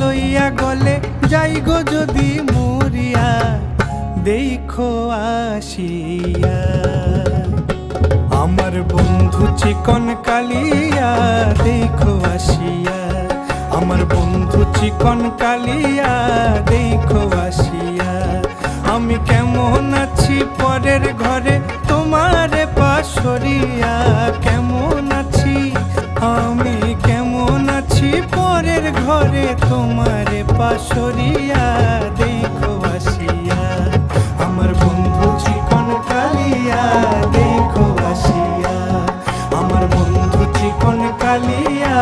লইয়া গলে যাই গো যদি মরিয়া, দেখো আসিয়া। আমার বন্ধু চিকন কালিয়া, দেখো আসিয়া। আমার বন্ধু চিকন কালিয়া, দেখো আসিয়া। আমি কেমন আছি পরের ঘরে তোমার পাশরিয়া দেখো আসিয়া। আমার বন্ধু চিকন কালিয়া দেখো আসিয়া। আমার বন্ধু চিকন কালিয়া